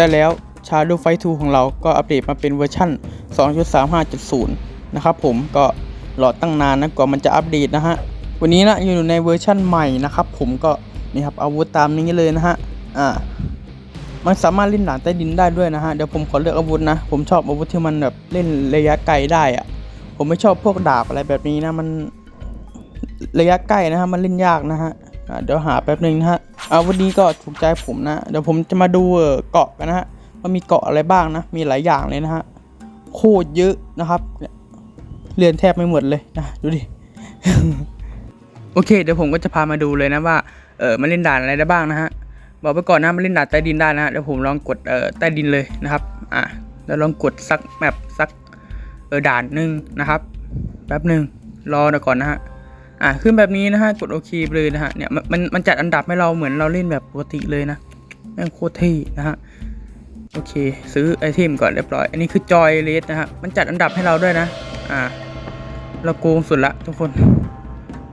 ได้แล้ว Shadow Fight 2 ของเราก็อัปเดตมาเป็นเวอร์ชัน2.35.0 นะครับผมก็รอตั้งนานนะกว่ามันจะอัปเดตนะฮะ วันนี้นะอยู่ในเวอร์ชั่นใหม่นะครับผมก็นี่ครับอาวุธตามนี้เลยนะฮะอ่ามันสามารถเล่นด่านใต้ดินได้ด้วยนะฮะเดี๋ยวผมขอเลือกอาวุธนะ ผมชอบอาวุธที่มันแบบเล่นระยะไกลได้อะผมไม่ชอบพวกดาบอะไรแบบนี้นะมันระยะใกล้นะฮะมันเล่นยากนะฮะเดี๋ยวหาแป๊บหนึงนะฮะ อาวุธนี้ก็ถูกใจผมนะ เดี๋ยวผมจะมาดูเกาะกันนะฮะว่ามีเกาะอะไรบ้างนะ มีหลายอย่างเลยนะฮะ โคตรเยอะนะครับเรียนแทบไม่หมดเลยนะ ดูดิ โอเค เดี๋ยวผมก็จะพามาดูเลยนะว่า เออมันเล่นด่านอะไรได้บ้างนะฮะ บอกไปก่อนนะมันเล่นด่านใต้ดินได้นะฮะ เดี๋ยวผมลองกดเอ่อใต้ดินเลยนะครับ อะแล้วลองกดสักแมปสักเออด่านหนึ่งนะครับ แป๊บหนึ่งรอหน่อยก่อนนะฮะ อะขึ้นแบบนี้นะฮะกดโอเคไปเลยนะฮะเนี่ยมันมันจัดอันดับให้เราเหมือนเราเล่นแบบปกติเลยนะแม่งโคตรเท่นะฮะโอเค ซื้อไอเทมก่อนเรียบร้อย อันนี้คือจอยเลสนะฮะมันจัดอันดับให้เราด้วยนะ อ่า เราโกงสุดละทุกคน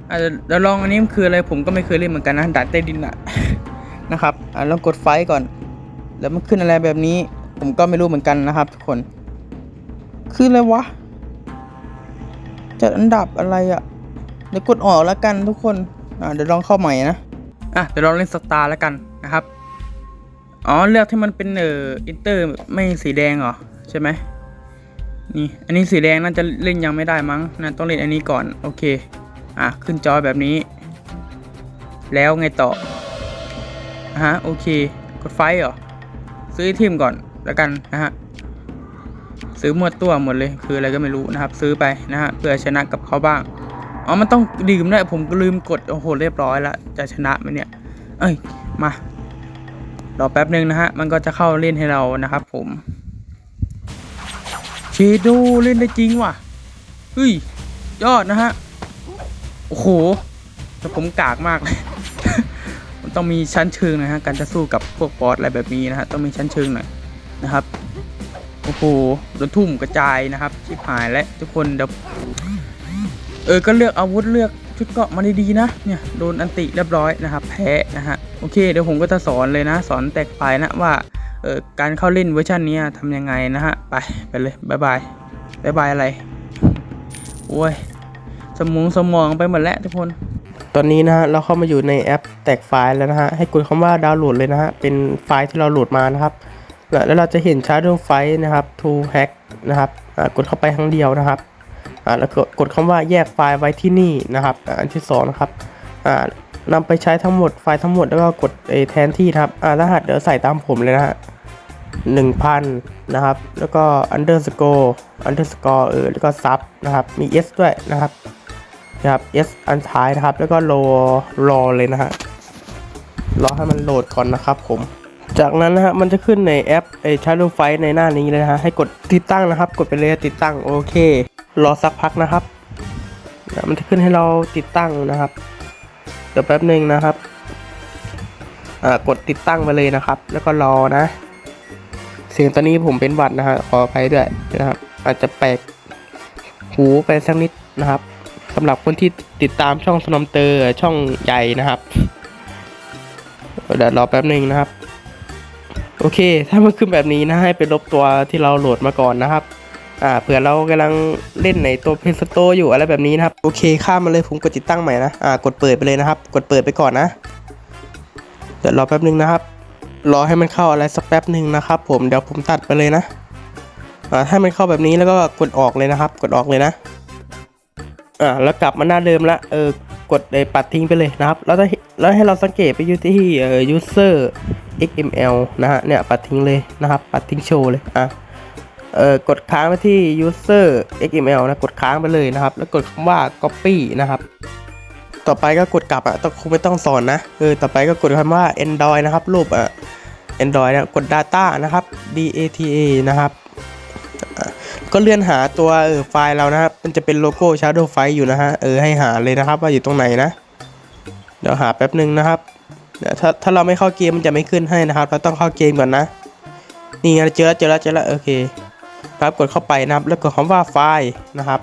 อะเดี๋ยวเดี๋ยวลองอันนี้มันคืออะไรผมก็ไม่เคยเล่นเหมือนกันนะด่านใต้ดินอะนะครับอ่าลองกดไฟก่อน แล้วมันขึ้นอะไรแบบนี้ ผมก็ไม่รู้เหมือนกันนะครับ ทุกคน คืออะไรวะจัดอันดับอะไรอะ่ะ เดี๋ยวกดออกแล้วกันทุกคนอ่าเดี๋ยวลองเข้าใหม่นะอะเดี๋ยวลองเล่นสตาร์แล้วกันนะครับอ๋อเลือกที่มันเป็นเอออินเตอร์ไม่สีแดงเหรอใช่ไหมนี่อันนี้สีแดงน่าจะเล่นยังไม่ได้มั้งนะต้องเล่นอันนี้ก่อนโอเคอะขึ้นจอแบบนี้ แล้วไงต่ออฮะโอเคกดไฟเหรอซื้อไอเทมก่อนแล้วกันนะฮะซื้อหมดตัวหมดเลยคืออะไรก็ไม่รู้นะครับ ซื้อไปนะฮะเพื่อชนะกับเขาบ้าง อ๋อ มันต้องดื่มด้วยผมก็ลืมกด โอ้โห เรียบร้อยแล้วจะชนะไหมเนี่ย เอ้ย มารอแป๊บหนึ่งนะฮะ มันก็จะเข้าเล่นให้เรานะครับผมเชโดเล่นได้จริงว่ะเฮ้ย ยอดนะฮะ โอ้โห แต่ผมกากมากเลย มันต้องมีชั้นเชิงนะฮะ การจะสู้กับพวกบอสอะไรแบบนี้นะฮะ ต้องมีชั้นเชิงหน่อยนะครับ โอ้โหโดนทุ่มกระจายนะครับชิบหายและทุกคนเดี๋ยว เออก็เลือกอาวุธเลือกชุดเกราะมาดีๆนะเนี่ยโดนอันติเรียบร้อยนะครับแพ้นะฮะโอเคเดี๋ยวผมก็จะสอนเลยนะ สอนแตกไฟล์นะว่าเออการเข้าเล่นเวอร์ชันนี้ทำยังไงนะฮะไปไปเลยบายบายบายบายอะไรโอ้ยสมองสมองไปหมดแล้วทุกคนตอนนี้นะฮะเราเข้ามาอยู่ในแอปแตกไฟล์แล้วนะฮะให้กดคำว่าดาวน์โหลดเลยนะฮะเป็นไฟล์ที่เราโหลดมานะครับแล้วเราจะเห็น Shadow Fight นะครับ to hack นะครับกดเข้าไปครั้งเดียวนะครับ แล้วก็กดคำว่าแยกไฟล์ไว้ที่นี่นะครับ อันที่สองนะครับอ่านำไปใช้ทั้งหมดไฟล์ทั้งหมดแล้วก็กดเอแทนที่ครับอ่ารหัสเดี๋ยวใส่ตามผมเลยนะฮะหนึ่งพันนะครับ แล้วก็ underscore underscore เออแล้วก็ซับนะครับ มี s ด้วยนะครับนะครับ s อันท้ายนะครับ แล้วก็รอรอเลยนะฮะรอให้มันโหลดก่อนนะครับผม จากนั้นนะฮะมันจะขึ้นในแอปไอ Shadow Fight ในหน้านี้เลยนะฮะให้กดติดตั้งนะครับ กดไปเลยติดตั้งโอเค รอสักพักนะครับ มันจะขึ้นให้เราติดตั้งนะครับ เดี๋ยวแป๊บหนึ่งนะครับกดติดตั้งไปเลยนะครับ แล้วก็รอนะ เสียงตอนนี้ผมเป็นหวัดนะฮะขออภัยด้วยนะครับ อาจจะแปลกหูไปสักนิดนะครับสำหรับคนที่ติดตามช่องสนอมเตอร์ช่องใหญ่นะครับเดี๋ยวรอแป๊บหนึ่งนะครับ โอเค ถ้ามันขึ้นแบบนี้นะให้ไปลบตัวที่เราโหลดมาก่อนนะครับ อ่าเผื่อเรากำลังเล่นในตัวเพลสโตอยู่อะไรแบบนี้นะครับ โอเคข้ามมาเลยผมกดติดตั้งใหม่นะอ่ากดเปิดไปเลยนะครับ กดเปิดไปก่อนนะเดี๋ยวรอแป๊บนึงนะครับ รอให้มันเข้าอะไรสักแป๊บหนึ่งนะครับ ผมเดี๋ยวผมตัดไปเลยนะอ่าให้มันเข้าแบบนี้แล้วก็กดออกเลยนะครับ กดออกเลยนะอ่าแล้วกลับมาหน้าเดิมละเออกดไอ้ปัดทิ้งไปเลยนะครับแล้วถ้แล้วให้เราสังเกตไปอยู่ที่เอ่อ user XML นะฮะเนี่ยปัดทิ้งเลยนะครับ ปัดทิ้งโชว์เลยอะ เอ่อกดค้างไปที่ user XML นะ กดค้างไปเลยนะครับ แล้วกดคำว่า copy นะครับ ต่อไปก็กดกลับอะต้องคงไม่ต้องสอนนะเออต่อไปก็กดคำว่า Android นะครับ รูปอะ Android นะกด data นะครับ data นะครับ ก็เลื่อนหาตัวเออไฟล์เรานะครับ มันจะเป็นโลโก้ Shadow Fight อยู่นะฮะ เออให้หาเลยนะครับว่าอยู่ตรงไหนนะ เดี๋ยวหาแป๊บหนึ่งนะครับเดี๋ยวถ้าถ้าเราไม่เข้าเกมมันจะไม่ขึ้นให้นะครับ เราต้องเข้าเกมก่อนนะ นี่ไงเจอแล้วเจอแล้วเจอแล้วโอเค ครับกดเข้าไปนะครับแล้วกดคำว่าไฟล์นะครับ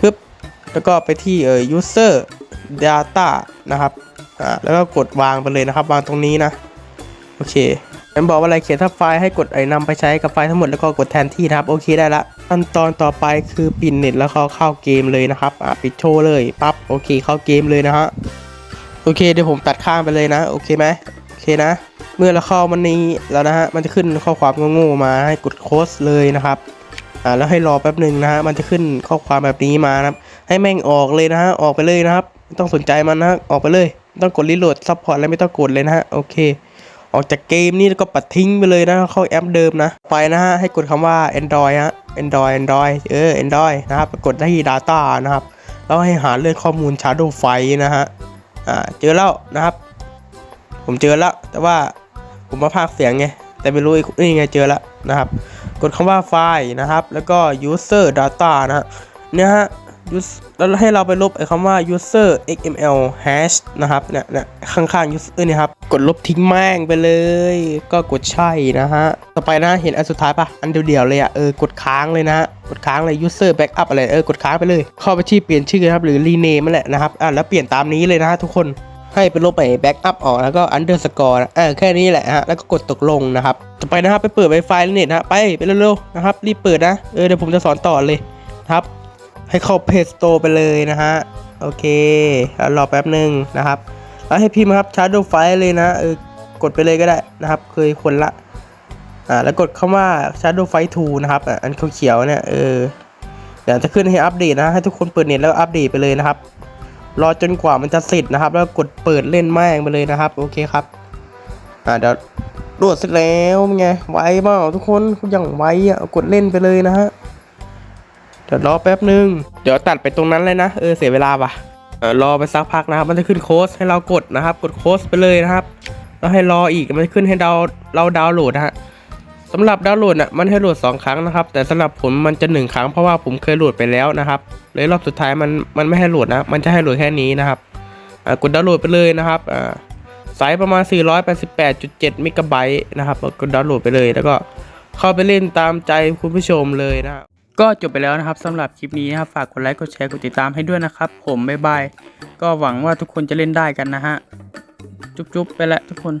ปึ๊บแล้วก็ไปที่เอ่อ user data นะครับอ่าแล้วก็กดวางไปเลยนะครับวางตรงนี้นะโอเคมันบอกว่าอะไรเขียนทับไฟล์ให้กดไอ้นำไปใช้กับไฟล์ทั้งหมดแล้วก็กดแทนที่นะครับโอเคได้ละขั้นตอนต่อไปคือปิดเน็ตแล้วก็เข้าเกมเลยนะครับอะปิดโชว์เลยปั๊บโอเคเข้าเกมเลยนะฮะโอเคเดี๋ยวผมตัดข้างไปเลยนะโอเคไหมโอเคนะ เมื่อเราเข้ามันนี้แล้วนะฮะมันจะขึ้นข้อความโง่ๆมาให้กดโค้ดเลยนะครับอ่าแล้วให้รอแป๊บหนึ่งนะฮะมันจะขึ้นข้อความแบบนี้มานะครับ ให้แม่งออกเลยนะฮะออกไปเลยนะครับไม่ต้องสนใจมันนะออกไปเลยต้องกดรีโหลดซัพพอร์ตอะไรไม่ต้องกดเลยนะฮะโอเค ออกจากเกมนี่แล้วก็ปัดทิ้งไปเลยนะเข้าแอปเดิมนะ ไปนะฮะให้กดคำว่า Android ฮะ Android Android เออ Android นะครับกดที่ Data นะครับแล้วให้หาเรื่องข้อมูล Shadow f i นะฮะอ่าเจอแล้วนะครับ ผมเจอแล้วแต่ว่า ผมมาพากเสียงไง แต่ไม่รู้อีกนี่ไงเจอแล้วนะครับ กดคำว่าไฟล์นะครับ แล้วก็ user data นะฮะเนี่ยฮะ use แล้วให้เราไปลบไอ้คำว่า user xml hash นะครับเนี่ยเนี่ยข้างๆ user เนี่ยครับ กดลบทิ้งแม่งไปเลย ก็กดใช่นะฮะ ต่อไปนะเห็นอันสุดท้ายปะอันเดียวๆเลยอะเออกดค้างเลยนะฮะกดค้างเลย user backup อะไรเออกดค้างไปเลย เข้าไปที่เปลี่ยนชื่อครับหรือ rename นั่นแหละนะครับอะแล้วเปลี่ยนตามนี้เลยนะฮะทุกคน ให้ไปลบไป backup ออกแล้วก็ underscore นะเออแค่นี้แหละฮะแล้วก็กดตกลงนะครับต่อไปนะครับไปเปิด Wi-Fi เน็ตนะฮะไปไปเร็วๆนะครับรีบเปิดนะเออเดี๋ยวผมจะสอนต่อเลยนะครับให้เข้า Play Store ไปเลยนะฮะโอเคแล้วรอแป๊บหนึ่งนะครับแล้วให้พิมพ์ครับ Shadow File เลยนะเออกดไปเลยก็ได้นะครับ เคยคนละอ่าแล้วกดคำว่า Shadow File 2นะครับอันเขียวๆเนี่ยเออเดี๋ยวจะขึ้นให้อัปเดตนะให้ทุกคนเปิดเน็ตแล้วอัปเดตไปเลยนะครับ รอจนกว่ามันจะเสร็จนะครับ แล้วกดเปิดเล่นแม่งไปเลยนะครับ โอเคครับ อ่าเดี๋ยวโหลดเสร็จแล้วเป็นไงไวเปล่าทุกคนอย่างไวอะกดเล่นไปเลยนะฮะเดี๋ยวรอแป๊บนึง เดี๋ยวตัดไปตรงนั้นเลยนะ เออเสียเวลาปะเออรอไปสักพักนะครับ มันจะขึ้นโค้ดให้เรากดนะครับ กดโค้ดไปเลยนะครับ แล้วให้รออีกมันจะขึ้นให้เราเราดาวน์โหลดนะฮะ สำหรับดาวน์โหลดน่ะมันให้โหลด 2 ครั้งนะครับ แต่สำหรับผมมันจะ 1 ครั้งเพราะว่าผมเคยโหลดไปแล้วนะครับเลยรอบสุดท้ายมันมันไม่ให้โหลดนะ มันจะให้โหลดแค่นี้นะครับกดดาวน์โหลดไปเลยนะครับอ่าไซส์ประมาณ 488.7เมกะไบต์นะครับกดดาวน์โหลดไปเลย แล้วก็เข้าไปเล่นตามใจคุณผู้ชมเลยนะครับก็จบไปแล้วนะครับสำหรับคลิปนี้นะครับฝากกดไลค์กดแชร์กดติดตามให้ด้วยนะครับ ผมบ๊ายบายก็หวังว่าทุกคนจะเล่นได้กันนะฮะ จุ๊บๆไปแล้วทุกคน